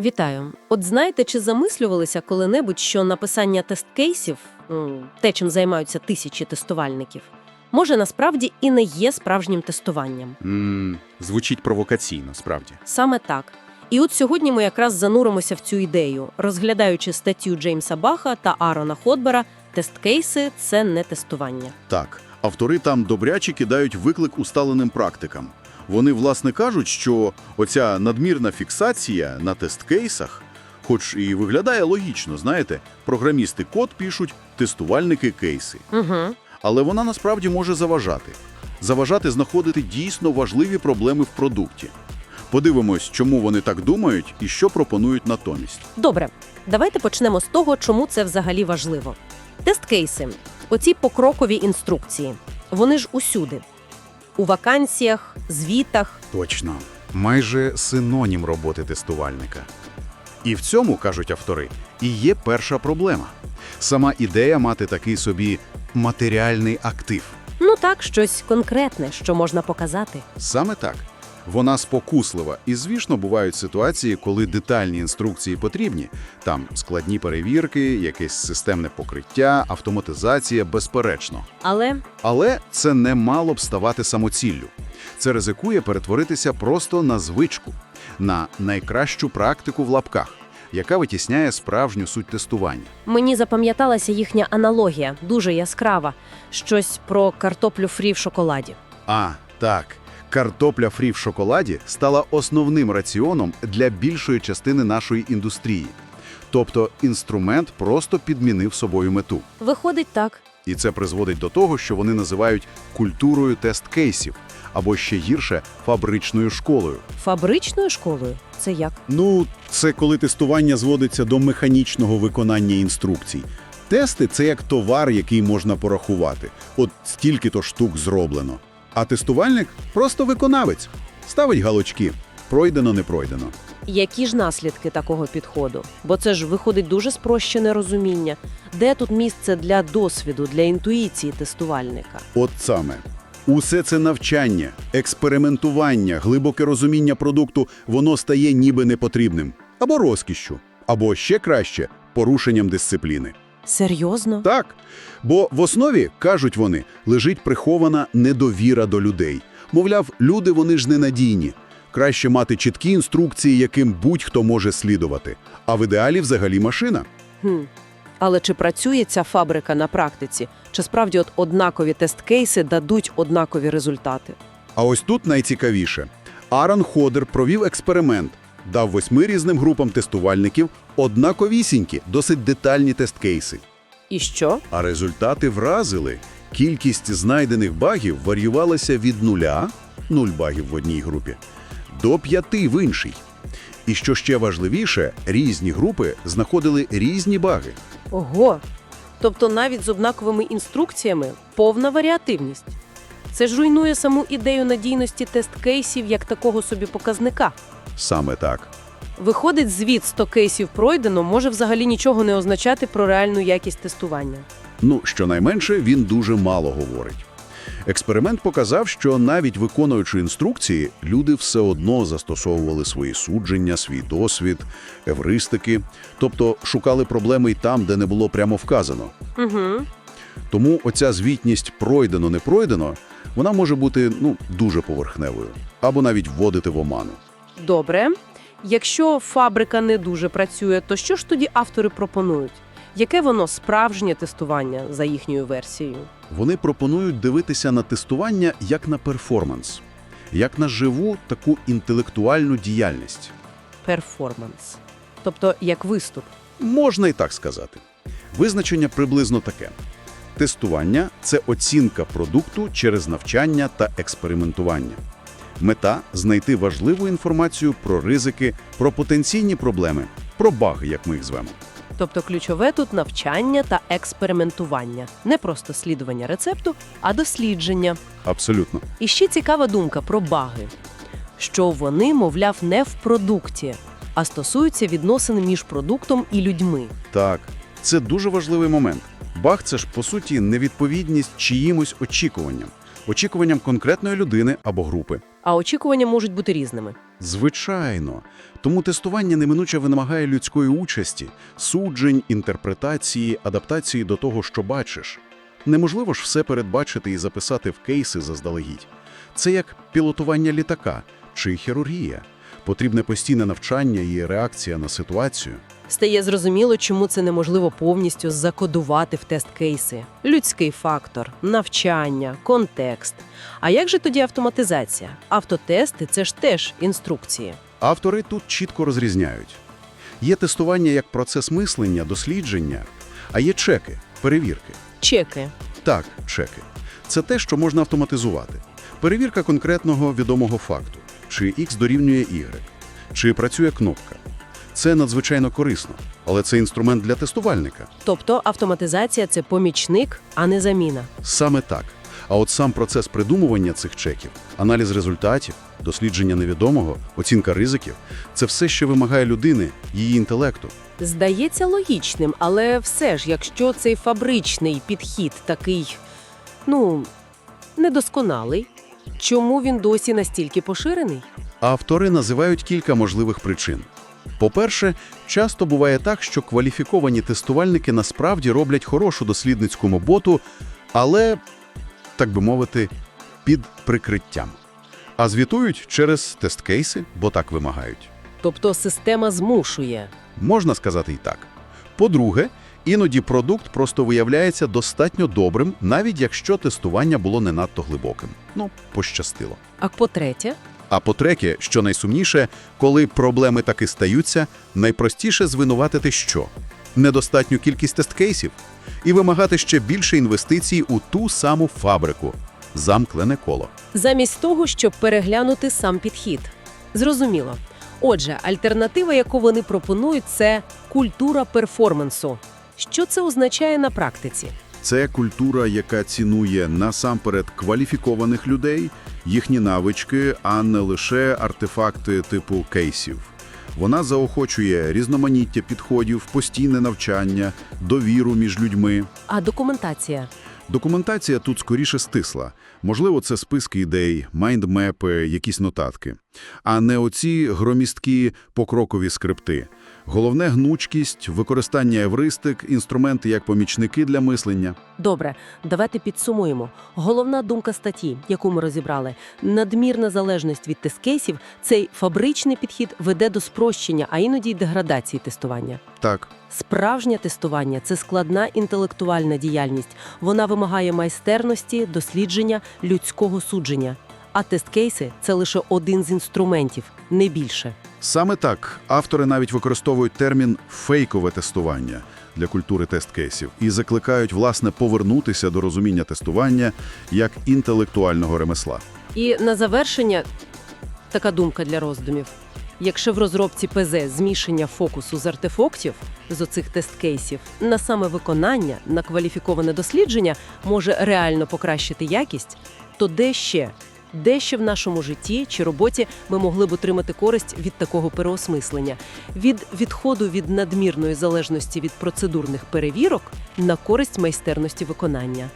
Вітаю. От знаєте, чи замислювалися коли-небудь, що написання тест-кейсів, те, чим займаються тисячі тестувальників, може насправді і не є справжнім тестуванням? м звучить провокаційно, справді. Саме так. І от сьогодні ми якраз зануримося в цю ідею, розглядаючи статтю Джеймса Баха та Арона Ходбера «Тест-кейси – це не тестування». Так, автори там добряче кидають виклик усталеним практикам. Вони, власне, кажуть, що оця надмірна фіксація на тест-кейсах, хоч і виглядає логічно, знаєте, програмісти код пишуть, тестувальники кейси. Угу. Але вона насправді може заважати. Заважати знаходити дійсно важливі проблеми в продукті. Подивимось, чому вони так думають і що пропонують натомість. Добре, давайте почнемо з того, чому це взагалі важливо. Тест-кейси – оці покрокові інструкції. Вони ж усюди. У вакансіях, звітах. Точно. Майже синонім роботи тестувальника. І в цьому, кажуть автори, і є перша проблема. Сама ідея мати такий собі матеріальний актив. Ну так, щось конкретне, що можна показати. Саме так. Вона спокуслива. І, звісно, бувають ситуації, коли детальні інструкції потрібні. Там складні перевірки, якесь системне покриття, автоматизація, безперечно. Але Але це не мало б ставати самоціллю. Це ризикує перетворитися просто на звичку, на найкращу практику в лапках, яка витісняє справжню суть тестування. мені запам'яталася їхня аналогія, дуже яскрава. Щось про картоплю фрі в шоколаді. А, так. Картопля фрі в шоколаді стала основним раціоном для більшої частини нашої індустрії. Тобто інструмент просто підмінив собою мету. Виходить так. І це призводить до того, що вони називають культурою тест-кейсів, або ще гірше фабричною школою. Фабричною школою – це як? Ну, це коли тестування зводиться до механічного виконання інструкцій. Тести це як товар, який можна порахувати. От стільки-то штук зроблено. А тестувальник просто виконавець. Ставить галочки. Пройдено, не пройдено. Які ж наслідки такого підходу? Бо це ж виходить дуже спрощене розуміння. Де тут місце для досвіду, для інтуїції тестувальника? От саме. Усе це навчання, експериментування, глибоке розуміння продукту, воно стає ніби непотрібним. Або розкішшю. Або ще краще порушенням дисципліни. Серйозно? Так, бо в основі, кажуть вони, лежить прихована недовіра до людей. Мовляв, люди вони ж ненадійні. Краще мати чіткі інструкції, яким будь-хто може слідувати. А в ідеалі взагалі машина. Хм. Але чи працює ця фабрика на практиці? Чи справді от однакові тест-кейси дадуть однакові результати? А ось тут найцікавіше. Аарон Ходер провів експеримент, дав восьми різним групам тестувальників однаковісінькі, досить детальні тест-кейси. І що? А результати вразили. Кількість знайдених багів варіювалася від нуля, нуль багів в одній групі, до п'яти в іншій. І що ще важливіше, різні групи знаходили різні баги. Ого! Тобто навіть з однаковими інструкціями повна варіативність. Це ж руйнує саму ідею надійності тест-кейсів як такого собі показника. Саме так. Виходить, звіт 100 кейсів пройдено може взагалі нічого не означати про реальну якість тестування. Ну, щонайменше, він дуже мало говорить. Експеримент показав, що навіть виконуючи інструкції, люди все одно застосовували свої судження, свій досвід, евристики, тобто шукали проблеми й там, де не було прямо вказано. Угу. Тому оця звітність пройдено-не пройдено, вона може бути ну, дуже поверхневою, або навіть вводити в оману. Добре. Якщо фабрика не дуже працює, то що ж тоді автори пропонують? Яке воно справжнє тестування за їхньою версією? Вони пропонують дивитися на тестування як на перформанс, як на живу таку інтелектуальну діяльність. Перформанс. Тобто як виступ. Можна і так сказати. Визначення приблизно таке. Тестування – це оцінка продукту через навчання та експериментування. Мета – знайти важливу інформацію про ризики, про потенційні проблеми, про баги, як ми їх звемо. Тобто ключове тут навчання та експериментування. Не просто слідування рецепту, а дослідження. Абсолютно. І ще цікава думка про баги. Що вони, мовляв, не в продукті, а стосуються відносин між продуктом і людьми. Так, це дуже важливий момент. Баг – це ж, по суті, невідповідність чиїмось очікуванням. Очікуванням конкретної людини або групи. А очікування можуть бути різними. Звичайно. Тому тестування неминуче вимагає людської участі, суджень, інтерпретації, адаптації до того, що бачиш. Неможливо ж все передбачити і записати в кейси заздалегідь. Це як пілотування літака чи хірургія. Потрібне постійне навчання і реакція на ситуацію. Стає зрозуміло, чому це неможливо повністю закодувати в тест-кейси. Людський фактор, навчання, контекст. А як же тоді автоматизація? Автотести – це ж теж інструкції. Автори тут чітко розрізняють. Є тестування як процес мислення, дослідження, а є чеки, перевірки. Чеки. Так, чеки. Це те, що можна автоматизувати. Перевірка конкретного відомого факту. Чи X дорівнює Y. Чи працює кнопка. Це надзвичайно корисно, але це інструмент для тестувальника. Тобто автоматизація – це помічник, а не заміна. Саме так. А от сам процес придумування цих чеків, аналіз результатів, дослідження невідомого, оцінка ризиків – це все, що вимагає людини, її інтелекту. Здається логічним, але все ж, якщо цей фабричний підхід такий, ну, недосконалий, чому він досі настільки поширений? Автори називають кілька можливих причин. По-перше, часто буває так, що кваліфіковані тестувальники насправді роблять хорошу дослідницьку роботу, але, так би мовити, під прикриттям. А звітують через тест-кейси, бо так вимагають. Тобто система змушує. Можна сказати і так. По-друге, іноді продукт просто виявляється достатньо добрим, навіть якщо тестування було не надто глибоким. Ну, пощастило. А по-третє, А по-третє, що найсумніше, коли проблеми таки стаються, найпростіше звинуватити що? Недостатню кількість тест-кейсів і вимагати ще більше інвестицій у ту саму фабрику. Замклене коло. замість того, щоб переглянути сам підхід. Зрозуміло. Отже, альтернатива, яку вони пропонують, це культура перформансу. Що це означає на практиці? Це культура, яка цінує насамперед кваліфікованих людей, їхні навички, а не лише артефакти типу кейсів. Вона заохочує різноманіття підходів, постійне навчання, довіру між людьми. А документація? Документація тут скоріше стисла. Можливо, це списки ідей, майндмепи, якісь нотатки. А не оці громісткі покрокові скрипти. Головне – гнучкість, використання евристик, інструменти як помічники для мислення. Добре, давайте підсумуємо. Головна думка статті, яку ми розібрали, надмірна залежність від тест-кейсів, цей фабричний підхід веде до спрощення, а іноді й деградації тестування. Так, Справжнє тестування це складна інтелектуальна діяльність. Вона вимагає майстерності, дослідження, людського судження. А тест-кейси це лише один з інструментів, не більше. Саме так автори навіть використовують термін «фейкове тестування» для культури тест-кейсів і закликають, власне, повернутися до розуміння тестування як інтелектуального ремесла. І на завершення така думка для роздумів. Якщо в розробці ПЗ змішання фокусу з артефактів з оцих тест-кейсів на саме виконання, на кваліфіковане дослідження може реально покращити якість, то де ще? Де ще в нашому житті чи роботі ми могли б отримати користь від такого переосмислення, від відходу від надмірної залежності від процедурних перевірок на користь майстерності виконання?